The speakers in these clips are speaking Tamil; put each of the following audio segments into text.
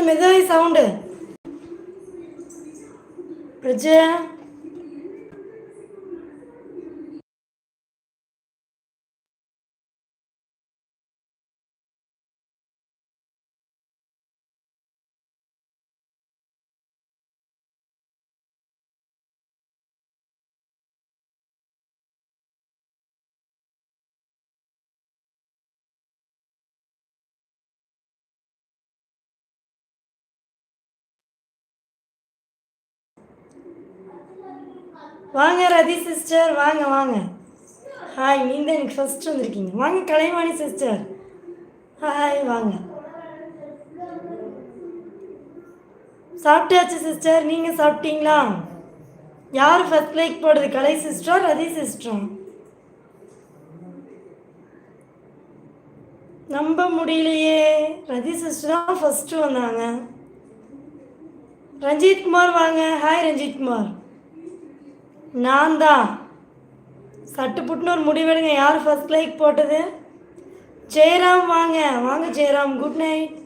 கொஞ்சம் மெதுவாகி சவுண்டு பிரஜா. வாங்க ரதி சிஸ்டர் வாங்க வாங்க. ஹாய் நீங்கள் தான் எனக்கு ஃபஸ்ட் வந்திருக்கீங்க. வாங்க கலைவாணி சிஸ்டர். ஹாய் வாங்க. சாப்பிட்டாச்சு சிஸ்டர். நீங்கள் சாப்பிட்டீங்களா? யார் ஃபஸ்ட் லைக் போடுறது? கலை சிஸ்டர் ரதி சிஸ்டரும் நம்ப முடியலையே. ரதி சிஸ்டர் தான் ஃபஸ்ட்டு வந்தாங்க. ரஞ்சித் குமார் வாங்க. ஹாய் ரஞ்சித் குமார். நான் தான் சட்டு புட்டுன்னு ஒரு முடிவெடுங்க யார் ஃபர்ஸ்ட் லைக் போட்டது? ஜெயராம் வாங்க. வாங்க ஜெயராம் குட் நைட்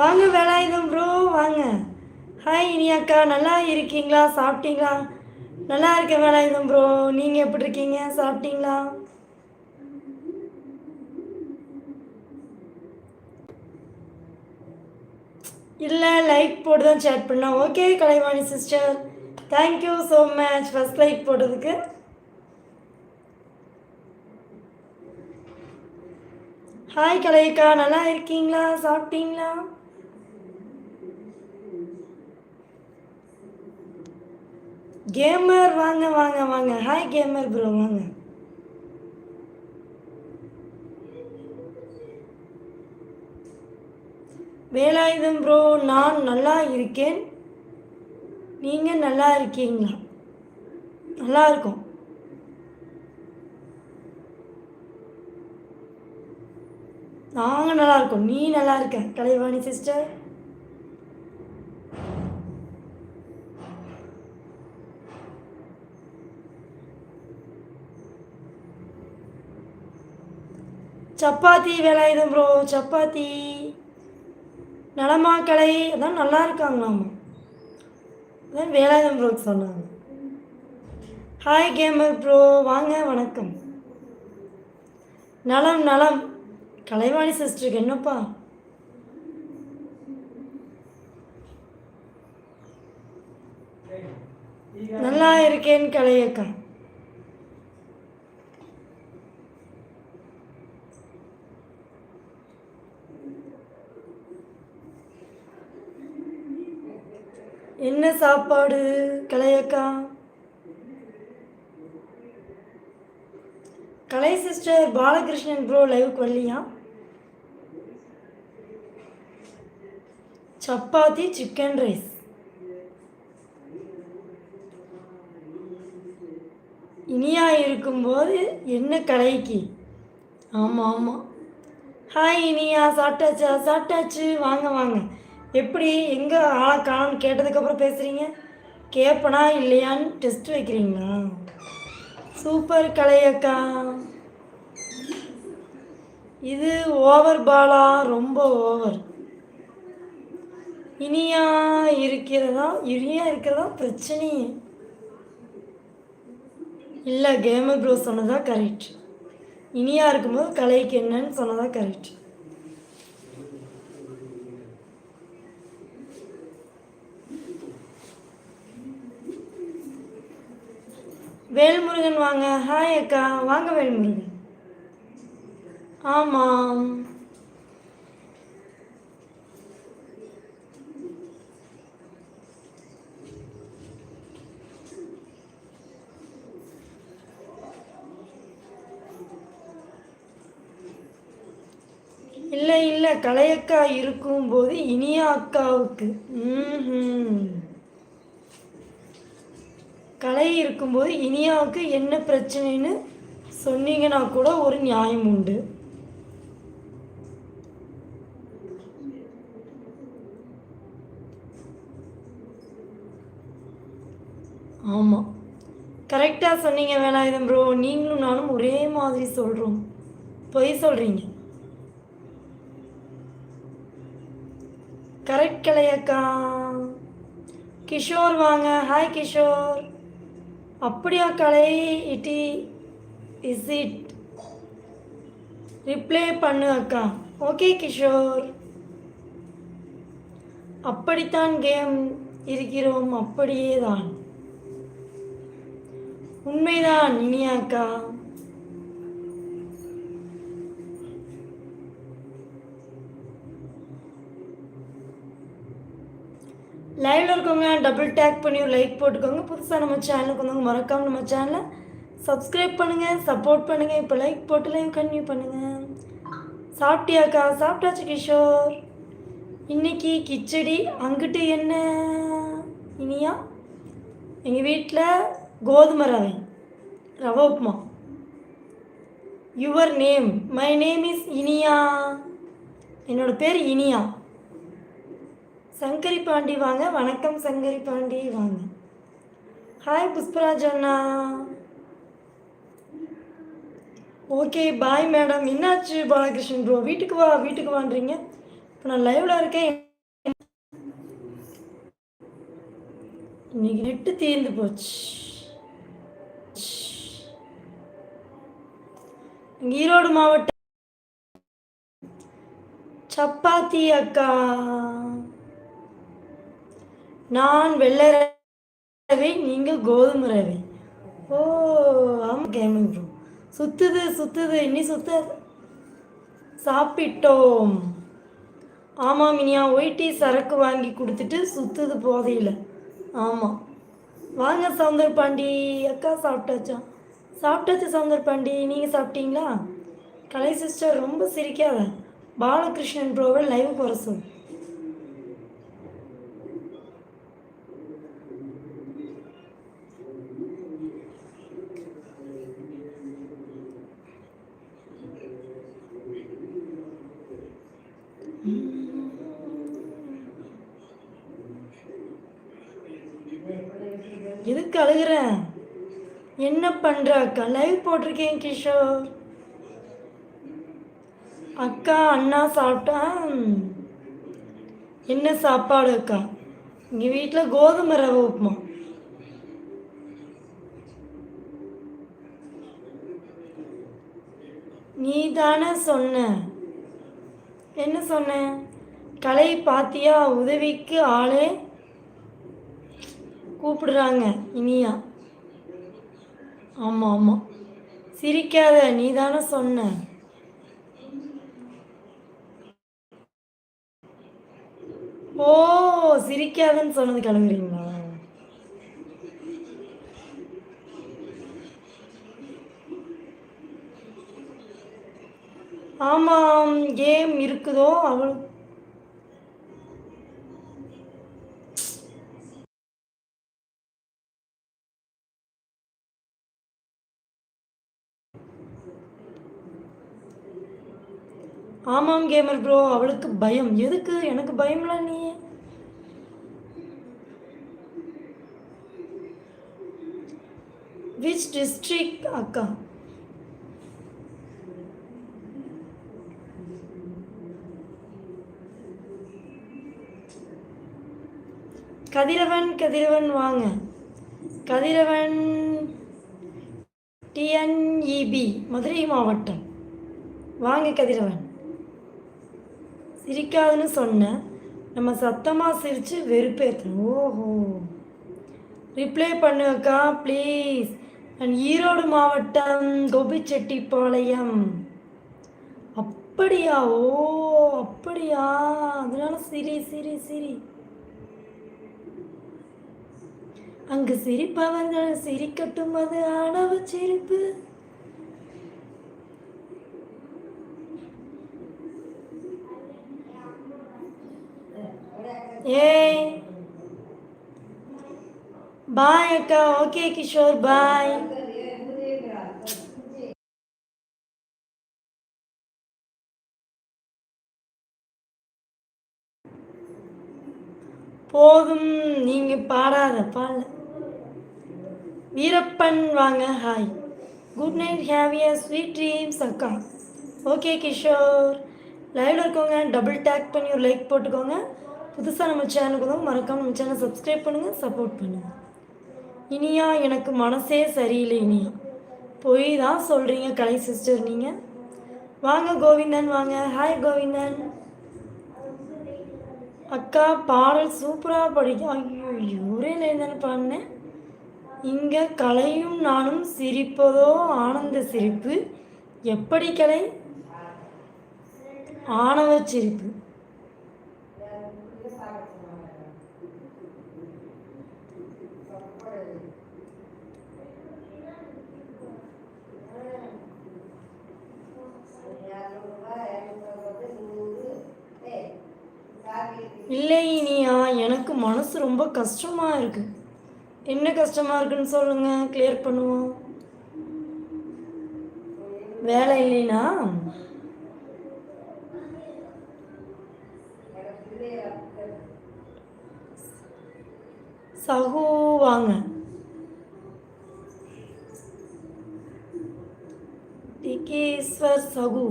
வாங்க வேலாயுதம் ப்ரோ வாங்க. ஹாய் இனி அக்கா நல்லா இருக்கீங்களா? சாப்பிட்டீங்களா? நல்லா இருக்கேன் வேலாயுதம் ப்ரோ நீங்கள் எப்படி இருக்கீங்க? சாப்பிட்டீங்களா? இல்லை லைக் போட்டு தான் சேட் பண்ணேன் okay Kalaivani sister thank you so much first like போட்டதுக்கு. ஹாய் கலைக்கா நல்லா இருக்கீங்களா? சாப்பிட்டீங்களா? கேமர் வாங்க வாங்க வாங்க. ஹாய் கேமர் ப்ரோ வாங்க. வேலாயுதம் ப்ரோ நான் நல்லா இருக்கேன். நீங்கள் நல்லா இருக்கீங்களா? நல்லா இருக்கும். நாங்கள் நல்லா இருக்கோம். நீ நல்லா இருக்க கலைவாணி சிஸ்டர் சப்பாத்தி வேலாயுதம் ப்ரோ சப்பாத்தி. நலமா கலை அதான் நல்லா இருக்காங்களாமா. அதான் வேலாயுதம் ப்ரோ சொன்னாங்க. ஹாய் கேமர் ப்ரோ வாங்க வணக்கம். நலம் நலம். கலைவாணி சிஸ்டருக்கு என்னப்பா? நல்லா இருக்கேன் கலையக்கா. என்ன சாப்பாடு கலையக்கா? கலை சிஸ்டர் பாலகிருஷ்ணன் ப்ரோ லைவுக்கு வரலையா? சப்பாத்தி சிக்கன் ரைஸ் இனியா இருக்கும்போது என்ன கலைக்கு? ஆமாம் ஆமாம் ஹாய் இனியா சாப்பிட்டாச்சா? சாப்பிட்டாச்சு. வாங்க வாங்க. எப்படி எங்கே ஆளை காணும்னு கேட்டதுக்கப்புறம் பேசுகிறீங்க கேட்பனா இல்லையான்னு டெஸ்ட் வைக்கிறீங்களா? சூப்பர் கலையக்கா. இது ஓவர் பாலா ரொம்ப ஓவர் இனியா இருக்கிறதா? இனியா இருக்கிறதா? பிரச்சனையே. இல்லை கேமர் ப்ரோ சொன்னதா கரெக்ட் இனியா இருக்கும்போது கலைக்கு என்னன்னு சொன்னதா கரெக்ட் வேல்முருகன் வாங்க. ஹாய் அக்கா. வாங்க வேல்முருகன். ஆமாம். இல்லை இல்லை. கலையக்கா இருக்கும்போது இனியா அக்காவுக்கு. ம் கலை இருக்கும்போது இனியாவுக்கு என்ன பிரச்சனைன்னு சொன்னீங்கன்னா கூட ஒரு நியாயம் உண்டு. ஆமாம் கரெக்டாக சொன்னீங்க வேலாயுதம் ப்ரோ நீங்களும் நானும் ஒரே மாதிரி சொல்கிறோம் பொய் சொல்கிறீங்க கரெக்ட் கலையக்கா. கிஷோர் வாங்க. ஹாய் கிஷோர். அப்படியா Kalai? It is it reply பண்ணு அக்கா. ஓகே கிஷோர். அப்படித்தான் கேம் இருக்கிறோம். அப்படியே தான் உண்மைதான் இனியா அக்கா. லைவ்ல இருக்கவங்க டபுள் டேக் பண்ணி ஒரு லைக் போட்டுக்கோங்க. புதுசாக நம்ம சேனலுக்கு வந்தவங்க மறக்காம நம்ம சேனலை சப்ஸ்கிரைப் பண்ணுங்கள் சப்போர்ட் பண்ணுங்கள் இப்போ லைக் போட்டு லைவ் கன்டினியூ பண்ணுங்கள் சாப்பிட்டியாக்கா சாப்பிட்டாச்சு கிஷோர். இன்னைக்கு கிச்சடி அங்கிட்டு என்ன? இனியா? எங்கள் வீட்டில் கோதுமை ரவை ரவை upma. Your name my name is Iniya. என்னோட பேர் இனியா. சங்கரி பாண்டி வாங்க. வணக்கம் சங்கரி பாண்டி வாங்க. ஹாய் புஷ்பராஜ் அண்ணா. ஓகே பாய் மேடம் என்னாச்சு பாலகிருஷ்ணன் ப்ரோ வீட்டுக்கு வா வீட்டுக்கு வான்றீங்க. இப்போ நான் லைவ்ல இருக்கேன். இன்னைக்கு நெட்டு தீர்ந்து போச்சு. ஈரோடு மாவட்டம் சப்பாத்தி அக்கா. நான் வெள்ளை ரவை நீங்கள் கோதுமை ரவை ஓ ஆமாம் கேமிங் ப்ரோ சுத்துது சுத்துது இன்னி சுத்த. சாப்பிட்டோம். ஆமாம் மினியா ஒயிட்டி சரக்கு வாங்கி கொடுத்துட்டு சுத்துது போதையில். ஆமாம் வாங்க சவுந்தர் பாண்டி. அக்கா சாப்பிட்டாச்சா? சாப்பிட்டாச்சு சவுந்தர் பாண்டி. நீங்கள் சாப்பிட்டீங்களா? கலை சிஸ்டர் ரொம்ப சிரிக்காத. பாலகிருஷ்ணன் ப்ரோவை லைவ் போகிற சொல்லு எதுக்கு அழுகுற என்ன அக்கா லைவ் போட்டிருக்கேன் கிஷோர். அக்கா அண்ணா சாப்பிட்டா என்ன சாப்பாடு அக்கா? எங்கள் வீட்டில் கோதுமை ரவை உப்புமா. நீ தானே சொன்ன. என்ன சொன்ன? கலை பாத்தியா? உதவிக்கு ஆளே? கூப்பிடுறாங்க இனியா. ஆமாம் ஆமாம் சிரிக்காத நீ தானே சொன்ன. ஓ சிரிக்காதன்னு சொன்னது கிளம்புறீங்களா? ஆமாம் கேம் இருக்குதோ அவளுக்கு ஆமாம் கேமர் ப்ரோ அவளுக்கு பயம். எதுக்கு? எனக்கு பயம்லாம் நீ. விச் டிஸ்ட்ரிக்ட் அக்கா? கதிரவன் கதிரவன் வாங்க. கதிரவன் டிஎன்இபி மதுரை மாவட்டம். வாங்க கதிரவன். சிரிக்காதுன்னு சொன்னேன். நம்ம சத்தமாக சிரித்து வெறுப்பேற்றணும் ஓஹோ. ரிப்ளை பண்ணுக்கா ப்ளீஸ் நான் ஈரோடு மாவட்டம் கோபிச்செட்டிப்பாளையம். அப்படியா? ஓ அப்படியா? அதனால சிரி சிரி சிரி. அங்கு சிரிப்பவர்கள் சிரிக்கட்டும் அது ஆணவ சிரிப்பு. ஏய் பாய் அக்கா ஓகே கிஷோர் பாய் போகும் நீங்க பாடாத பாடல. வீரப்பன் வாங்க hi good night have a sweet dreams அக்கா. ஓகே கிஷோர் லைவ்ல இருக்கவங்க டபுள் டேக் பண்ணி ஒரு லைக் போட்டுக்கோங்க. புதுசாக நம்ம சேனலுக்கு தான் மறக்காமல் நம்ம சேனல் சப்ஸ்கிரைப் பண்ணுங்கள் சப்போர்ட் பண்ணுங்கள் இனியா எனக்கு மனசே சரியில்லை இனியா. பொய் தான் சொல்கிறீங்க கலை சிஸ்டர் நீங்கள் வாங்க கோவிந்தன் வாங்க. ஹாய் கோவிந்தன். அக்கா பாடல் சூப்பராக படிக்க ஐயோ ஒரே லைன் தானே பாடினேன் இங்கே கலையும் நானும் சிரிப்பதோ ஆனந்த சிரிப்பு. எப்படி கலை? ஆணவ சிரிப்பு. இல்லை இனியா எனக்கு மனசு ரொம்ப கஷ்டமாக இருக்கு. என்ன கஷ்டமாக இருக்குன்னு சொல்லுங்க கிளியர் பண்ணுவோம். வேலை இல்லைனா? சகு வாங்க. டிகேஸ்வர் சகு.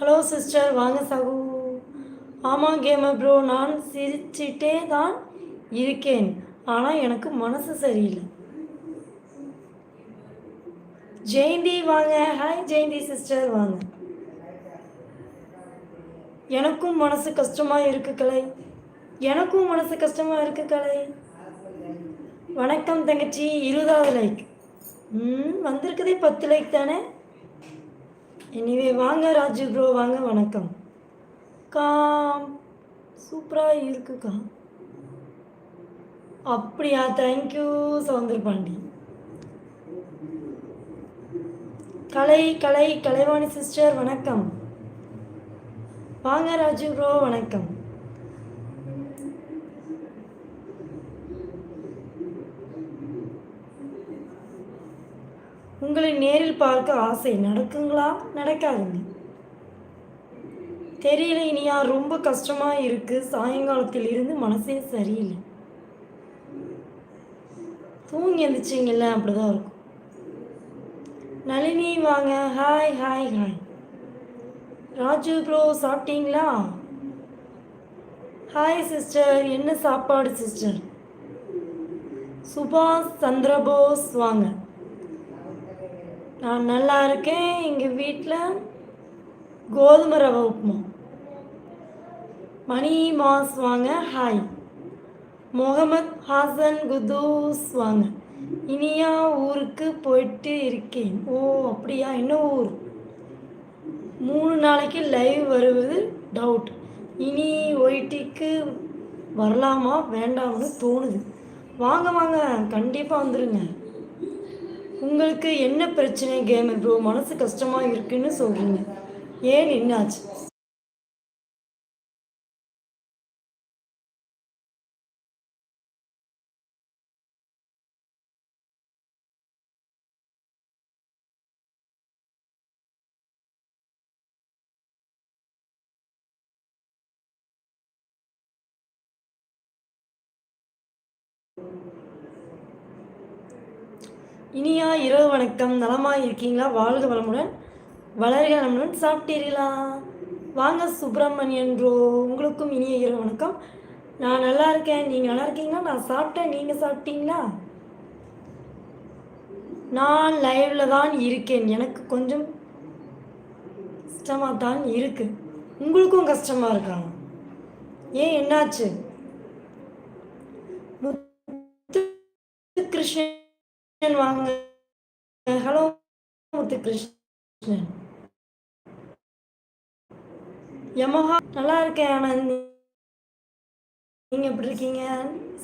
ஹலோ சிஸ்டர் வாங்க சகு. ஆமாம் கேம ப்ரோ நான் சிரிச்சிட்டே தான் இருக்கேன். ஆனால் எனக்கு மனசு சரியில்லை. ஜெயந்தி வாங்க. ஹாய் ஜெயந்தி சிஸ்டர் வாங்க. எனக்கும் மனசு கஷ்டமாக இருக்கு கலை. எனக்கும் மனசு கஷ்டமாக இருக்கு கலை. வணக்கம் தங்கச்சி. இருபதாவது லைக் ம் வந்திருக்குதே பத்து லைக் தானே? எனிவே வாங்க ராஜு ப்ரோ வாங்க வணக்கம். காம் சூப்பராக இருக்குக்கா அப்படியா? Thank you Soundar Pandi. Kalai Kalai Kalaivani sister வணக்கம். வாங்க ராஜு ப்ரோ வணக்கம். உங்களை நேரில் பார்க்க ஆசை நடக்குங்களா? நடக்காதுங்க. தெரியல இனியா ரொம்ப கஷ்டமாக இருக்குது சாயங்காலத்தில் இருந்து மனசே சரியில்லை. தூங்கி எழுந்திரிச்சிங்கல்ல அப்படிதான் இருக்கும். நளினி வாங்க. Hi hi hi Raju bro சாப்பிட்டீங்களா? ஹாய் சிஸ்டர் என்ன சாப்பாடு சிஸ்டர் சுபாஷ் சந்திரபோஸ் வாங்க. நான் நல்லா இருக்கேன். எங்கள் வீட்டில் கோதுமை ரவை உப்புமா. மணி மாஸ் வாங்க ஹாய். முகமத் ஹாசன் குதூஸ் வாங்க. இனியா ஊருக்கு போயிட்டு இருக்கேன். ஓ அப்படியா? என்ன ஊர்? மூணு நாளைக்கு லைவ் வருவது டவுட் இனி ஒய்டிக்கு வரலாமா? வேண்டாம்னு தோணுது. வாங்க வாங்க. கண்டிப்பாக வந்துடுங்க உங்களுக்கு என்ன பிரச்சனை கேமர் ப்ரோ? மனசு கஷ்டமாக இருக்குன்னு சொல்கிறீங்க ஏன் என்னாச்சு இனியா இரவு வணக்கம். நலமாக இருக்கீங்களா? வாழ்க வளமுடன். வளர்க நலமுடன் சாப்பிட்டீர்களா? வாங்க சுப்பிரமணியன் ப்ரோ. உங்களுக்கும் இனிய இரவு வணக்கம். நான் நல்லா இருக்கேன். நீங்கள் நல்லா இருக்கீங்களா? நான் சாப்பிட்டேன். நீங்கள் சாப்பிட்டீங்களா? நான் லைவில் தான் இருக்கேன். எனக்கு கொஞ்சம் கஷ்டமாக தான் இருக்குது உங்களுக்கும் கஷ்டமாக இருக்காங்க ஏன் என்னாச்சு? கிருஷ்ணன் கிருஷ்ணன் வாங்க. ஹலோ முத்து கிருஷ்ணன் யமஹா நல்லா இருக்கேன் ஆனந்த் நீங்க எப்படி இருக்கீங்க?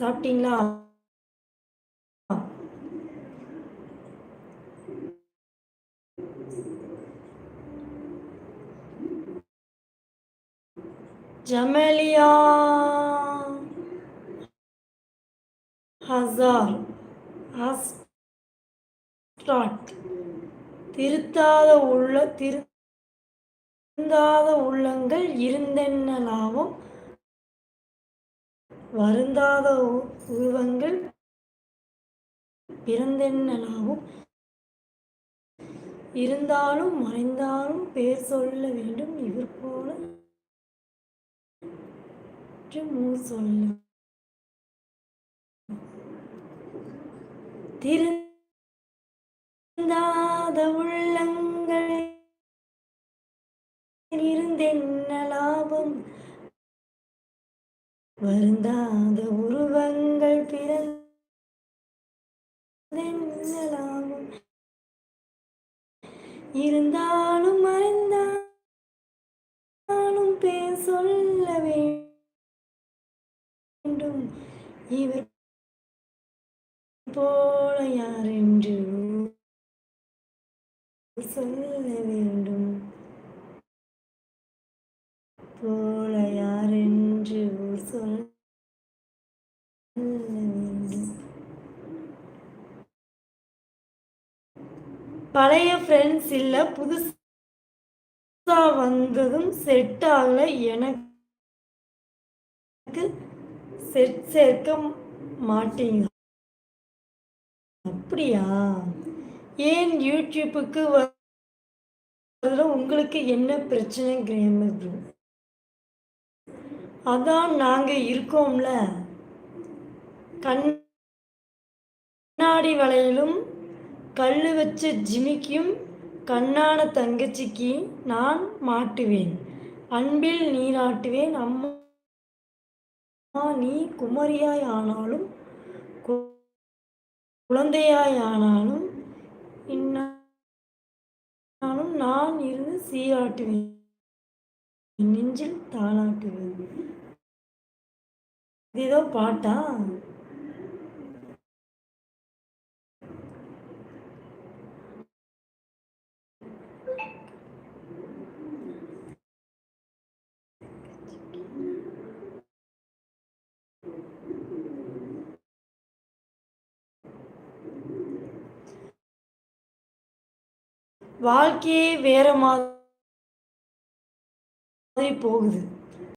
சாப்பிட்டீங்களா? ஜமலியா. ஹசார் ஹஸ் ஸ்டார்ட் திருத்தாத உள்ள திருந்தாத உள்ளங்கள் இருந்தென்ன லாபம் வருந்தாத உருவங்கள் பிறந்தென்ன லாபம் இருந்தாலும் மறைந்தாலும் பேர் சொல்ல வேண்டும் இவர் போல சொல்ல திரு உள்ளங்கள் இருந்தென்ன லாபம்? வருந்தாத உருவங்கள் பிறந்தென்ன லாபம்? இருந்தாலும் மறைந்தாலும் பேர் சொல்ல வேண்டும். இவர் போல யாரென்று சொல்ல வேண்டும். போல யார் என்று சொல்ல வேண்டும். பழைய ஃப்ரெண்ட்ஸ் இல்லை புதுசா வந்ததும் செட் ஆகல. எனக்கு செட் சேர்க்க மாட்டீங்க. அப்படியா? ஏன் யூடியூப்புக்கு வரதுல உங்களுக்கு என்ன பிரச்சனை கிரேமர் ப்ரோ அதான் நாங்கள் இருக்கோம்ல. கண்ணாடி வளையலும் கல் வச்ச ஜிமிக்கும் கண்ணான தங்கச்சிக்கு நான் மாட்டுவேன். அன்பில் நீராட்டுவேன் அம்மா நீ குமரியாய் ஆனாலும் குழந்தையாய் ஆனாலும் இன்னாலும் நான் இருந்து சீராட்டுவேன். நெஞ்சில் தாளாட்டுவேன். இதுதான் பாட்டா? வாழ்க்கையே வேற மாதிரி போகுது.